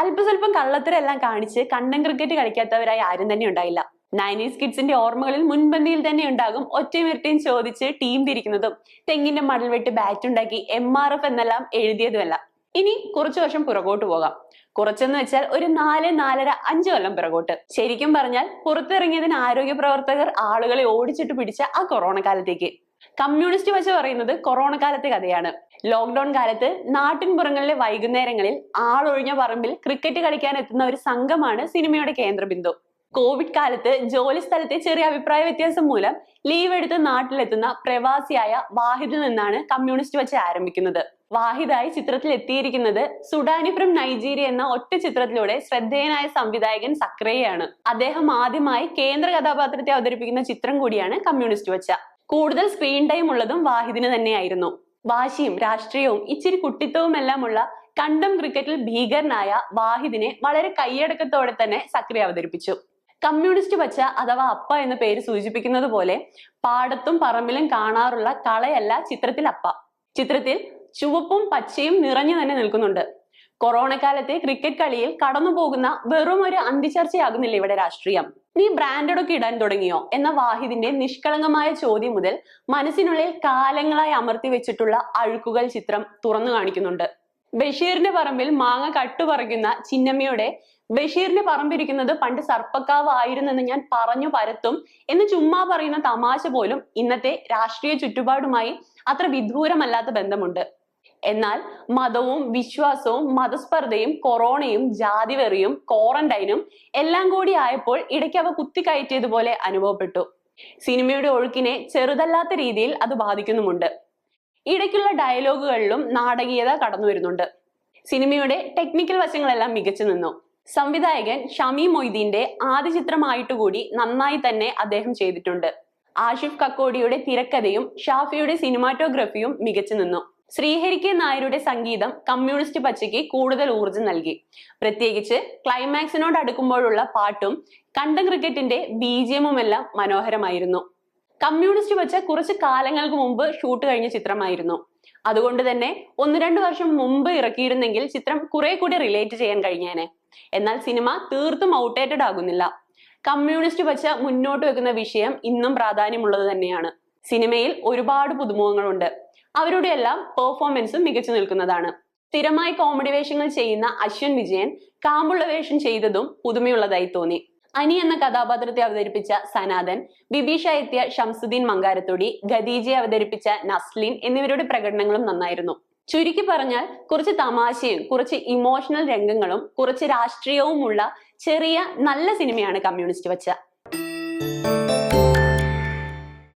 അല്പസ്വല്പം കള്ളത്തരെല്ലാം കാണിച്ച് കണ്ടം ക്രിക്കറ്റ് കളിക്കാത്തവരായി ആരും തന്നെ ഉണ്ടായില്ല. നയനീസ് കിഡ്സിന്റെ ഓർമ്മകളിൽ മുൻപന്തിയിൽ തന്നെ ഉണ്ടാകും ഒറ്റമിരട്ടയും ചോദിച്ച് ടീം തിരിക്കുന്നതും. തെങ്ങിന്റെ മടൽ വെട്ട് ബാറ്റ് ഉണ്ടാക്കി എം ആർ എഫ് എന്നെല്ലാം എഴുതിയതുമല്ല. ഇനി കുറച്ചു വർഷം പുറകോട്ട് പോകാം. കുറച്ചെന്ന് വെച്ചാൽ ഒരു നാല് നാലര അഞ്ച് കൊല്ലം പിറകോട്ട്. ശരിക്കും പറഞ്ഞാൽ പുറത്തിറങ്ങിയതിന് ആരോഗ്യ പ്രവർത്തകർ ആളുകളെ ഓടിച്ചിട്ട് പിടിച്ച ആ കൊറോണ കാലത്തേക്ക്. കമ്മ്യൂണിസ്റ്റ് വച്ച് പറയുന്നത് കൊറോണ കാലത്തെ കഥയാണ്. ലോക്ക്ഡൌൺ കാലത്ത് നാട്ടിൻപുറങ്ങളിലെ വൈകുന്നേരങ്ങളിൽ ആളൊഴിഞ്ഞ പറമ്പിൽ ക്രിക്കറ്റ് കളിക്കാൻ എത്തുന്ന ഒരു സംഘമാണ് സിനിമയുടെ കേന്ദ്രബിന്ദു. കോവിഡ് കാലത്ത് ജോലി സ്ഥലത്തെ ചെറിയ അഭിപ്രായ വ്യത്യാസം മൂലം ലീവ് എടുത്ത് നാട്ടിലെത്തുന്ന പ്രവാസിയായ വാഹിദിൽ നിന്നാണ് കമ്മ്യൂണിസ്റ്റ് വച്ച് ആരംഭിക്കുന്നത്. വാഹിദായി ചിത്രത്തിൽ എത്തിയിരിക്കുന്നത് സുഡാനി ഫ്രം നൈജീരിയ എന്ന ഒറ്റ ചിത്രത്തിലൂടെ ശ്രദ്ധേയനായ സംവിധായകൻ സക്രയാണ്. അദ്ദേഹം ആദ്യമായി കേന്ദ്ര കഥാപാത്രത്തെ അവതരിപ്പിക്കുന്ന ചിത്രം കൂടിയാണ് കമ്മ്യൂണിസ്റ്റ് വച്ച കൂടുതൽ സ്ക്രീൻ ടൈം ഉള്ളതും വാഹിദിന് തന്നെയായിരുന്നു. വാശിയും രാഷ്ട്രീയവും ഇച്ചിരി എല്ലാമുള്ള കണ്ടം ക്രിക്കറ്റിൽ ഭീകരനായ വാഹിദിനെ വളരെ കൈയടക്കത്തോടെ തന്നെ സക്രിയ അവതരിപ്പിച്ചു. കമ്മ്യൂണിസ്റ്റ് പച്ച അഥവാ അപ്പ എന്ന പേര് സൂചിപ്പിക്കുന്നത് പോലെ പാടത്തും പറമ്പിലും കാണാറുള്ള കളയല്ല ചിത്രത്തിൽ അപ്പ ചിത്രത്തിൽ ചുവപ്പും പച്ചയും നിറഞ്ഞു തന്നെ നിൽക്കുന്നുണ്ട്. കൊറോണ കാലത്തെ ക്രിക്കറ്റ് കളിയിൽ കടന്നു പോകുന്ന വെറും ഒരു അന്തിചർച്ചയാകുന്നില്ല ഇവിടെ രാഷ്ട്രീയം. നീ ബ്രാൻഡഡ് ഒക്കെ ഇടാൻ തുടങ്ങിയോ? എന്ന വാഹിദിന്റെ നിഷ്കളങ്കമായ ചോദ്യം മുതൽ മനസ്സിനുള്ളിൽ കാലങ്ങളായി അമർത്തി വെച്ചിട്ടുള്ള അഴുക്കുകൾ ചിത്രം തുറന്നു കാണിക്കുന്നുണ്ട്. ബഷീറിന്റെ പറമ്പിൽ മാങ്ങ കട്ടുപറിക്കുന്ന ചിന്നമ്മയുടെ ബഷീറിന്റെ പറമ്പിരിക്കുന്നത് പണ്ട് സർപ്പക്കാവ് ആയിരുന്നെന്ന് ഞാൻ പറഞ്ഞു പരത്തും എന്ന് ചുമ്മാ പറയുന്ന തമാശ പോലും ഇന്നത്തെ രാഷ്ട്രീയ ചുറ്റുപാടുമായി അത്ര വിദൂരമല്ലാത്ത ബന്ധമുണ്ട്. എന്നാൽ മതവും വിശ്വാസവും മതസ്പർദ്ധയും കൊറോണയും ജാതിവെറിയും ക്വാറന്റൈനും എല്ലാം കൂടി ആയപ്പോൾ ഇടയ്ക്ക് അവ കുത്തിക്കയറ്റിയതുപോലെ അനുഭവപ്പെട്ടു. സിനിമയുടെ ഒഴുക്കിനെ ചെറുതല്ലാത്ത രീതിയിൽ അത് ബാധിക്കുന്നുമുണ്ട്. ഇടയ്ക്കുള്ള ഡയലോഗുകളിലും നാടകീയത കടന്നു വരുന്നുണ്ട്. സിനിമയുടെ ടെക്നിക്കൽ വശങ്ങളെല്ലാം മികച്ചു നിന്നു. സംവിധായകൻ ഷമി മൊയ്തീന്റെ ആദ്യ ചിത്രമായിട്ട് കൂടി നന്നായി തന്നെ അദ്ദേഹം ചെയ്തിട്ടുണ്ട്. ആഷിഫ് കക്കോടിയുടെ തിരക്കഥയും ഷാഫിയുടെ സിനിമാറ്റോഗ്രഫിയും മികച്ചു നിന്നു. ശ്രീഹരി കെ നായരുടെ സംഗീതം കമ്മ്യൂണിസ്റ്റ് പച്ചയ്ക്ക് കൂടുതൽ ഊർജം നൽകി. പ്രത്യേകിച്ച് ക്ലൈമാക്സിനോട് അടുക്കുമ്പോഴുള്ള പാട്ടും കണ്ടം ക്രിക്കറ്റിന്റെ ബീജിയമുമെല്ലാം മനോഹരമായിരുന്നു. കമ്മ്യൂണിസ്റ്റ് പച്ച കുറച്ച് കാലങ്ങൾക്ക് മുമ്പ് ഷൂട്ട് കഴിഞ്ഞ ചിത്രമായിരുന്നു. അതുകൊണ്ട് തന്നെ ഒന്ന് രണ്ട് വർഷം മുമ്പ് ഇറക്കിയിരുന്നെങ്കിൽ ചിത്രം കുറെ കൂടി റിലേറ്റ് ചെയ്യാൻ കഴിഞ്ഞേനെ. എന്നാൽ സിനിമ തീർത്തും ഔട്ട്ഡേറ്റഡ് ആകുന്നില്ല. കമ്മ്യൂണിസ്റ്റ് പച്ച മുന്നോട്ട് വെക്കുന്ന വിഷയം ഇന്നും പ്രാധാന്യമുള്ളത് തന്നെയാണ്. സിനിമയിൽ ഒരുപാട് പുതുമുഖങ്ങളുണ്ട്. അവരുടെ എല്ലാം പെർഫോമൻസും മികച്ചു നിൽക്കുന്നതാണ്. സ്ഥിരമായി കോമഡി വേഷങ്ങൾ ചെയ്യുന്ന അശ്വൻ വിജയൻ കാമ്പുള്ള വേഷം ചെയ്തതും പുതുമയുള്ളതായി തോന്നി. അനി എന്ന കഥാപാത്രത്തെ അവതരിപ്പിച്ച സനാതൻ ബിബീഷ എത്തിയ ഷംസുദ്ദീൻ മങ്കാരത്തൊടി ഖദീജയെ അവതരിപ്പിച്ച നസ്ലിൻ എന്നിവരുടെ പ്രകടനങ്ങളും നന്നായിരുന്നു. ചുരുക്കി പറഞ്ഞാൽ കുറച്ച് തമാശയും കുറച്ച് ഇമോഷണൽ രംഗങ്ങളും കുറച്ച് രാഷ്ട്രീയവുമുള്ള ചെറിയ നല്ല സിനിമയാണ് കമ്മ്യൂണിസ്റ്റ് വച്ച.